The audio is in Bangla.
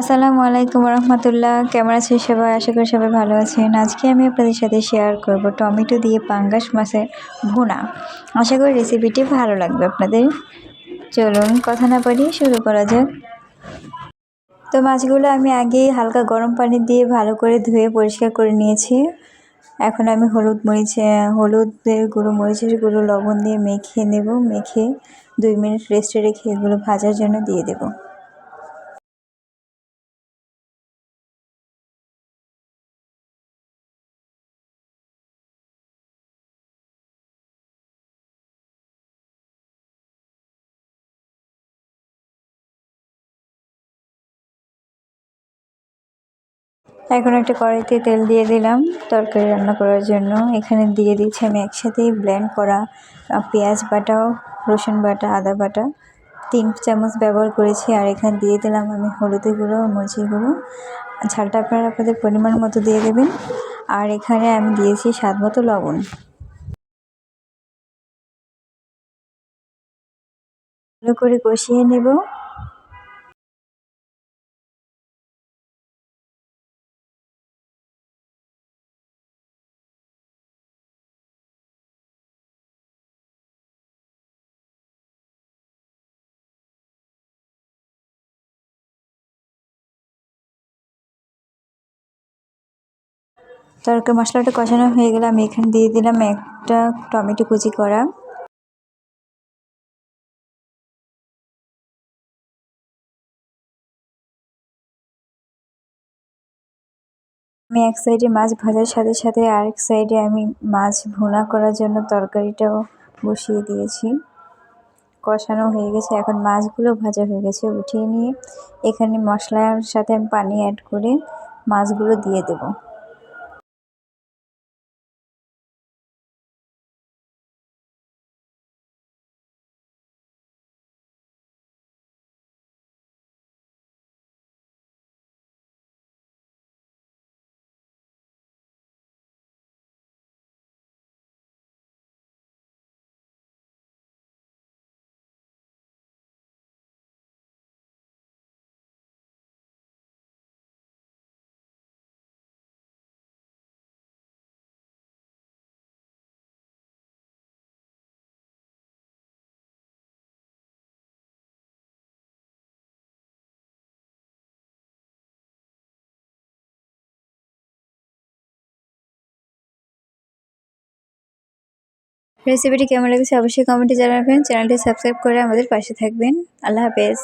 আসসালামু আলাইকুম রহমতুল্লাহ। কেমন আছেন সবাই? আশা করি সবাই ভালো আছেন। আজকে আমি আপনাদের সাথে শেয়ার করব টমেটো দিয়ে পাঙ্গাস মাছের ভুনা। আশা করি রেসিপিটি ভালো লাগবে আপনাদের। চলুন, কথা না পারি শুরু করা যাক। তো মাছগুলো আমি আগেই হালকা গরম পানি দিয়ে ভালো করে ধুয়ে পরিষ্কার করে নিয়েছি। এখন আমি হলুদ মরিচে হলুদের গুঁড়ো মরিচের গুঁড়ো, লবণ দিয়ে মেখে নেব। মেখে দুই মিনিট রেস্টে রেখে এগুলো ভাজার জন্য দিয়ে দেবো। এখন একটা কড়াইতে তেল দিয়ে দিলাম তরকারি রান্না করার জন্য। এখানে দিয়ে দিচ্ছি আমি একসাথেই ব্লেন্ড করা পেঁয়াজ বাটাও, রসুন বাটা, আদা বাটা। তিন চামচ ব্যবহার করেছি আর এখানে দিয়ে দিলাম আমি হলুদের গুঁড়ো মরিচের গুঁড়ো। ঝালটা আপনারা আপনাদের পরিমাণ মতো দিয়ে দেবেন। আর এখানে আমি দিয়েছি স্বাদ মতো লবণ। ভালো করে কষিয়ে নেব। তরকারি মশলাটা কষানো হয়ে গেলে আমি এখানে দিয়ে দিলাম একটা টমেটো কুচি করা। আমি এক সাইডে মাছ ভাজার সাথে সাথে আরেক সাইডে আমি মাছ ভুনা করার জন্য তরকারিটাও বসিয়ে দিয়েছি। কষানো হয়ে গেছে, এখন মাছগুলো ভাজা হয়ে গেছে উঠিয়ে নিয়ে এখানে মশলার সাথে আমি পানি অ্যাড করে মাছগুলো দিয়ে দেবো। রেসিপিটি কেমন লেগেছে অবশ্যই কমেন্টে জানাবেন। চ্যানেলটি সাবস্ক্রাইব করে আমাদের পাশে থাকবেন। আল্লাহ হাফেজ।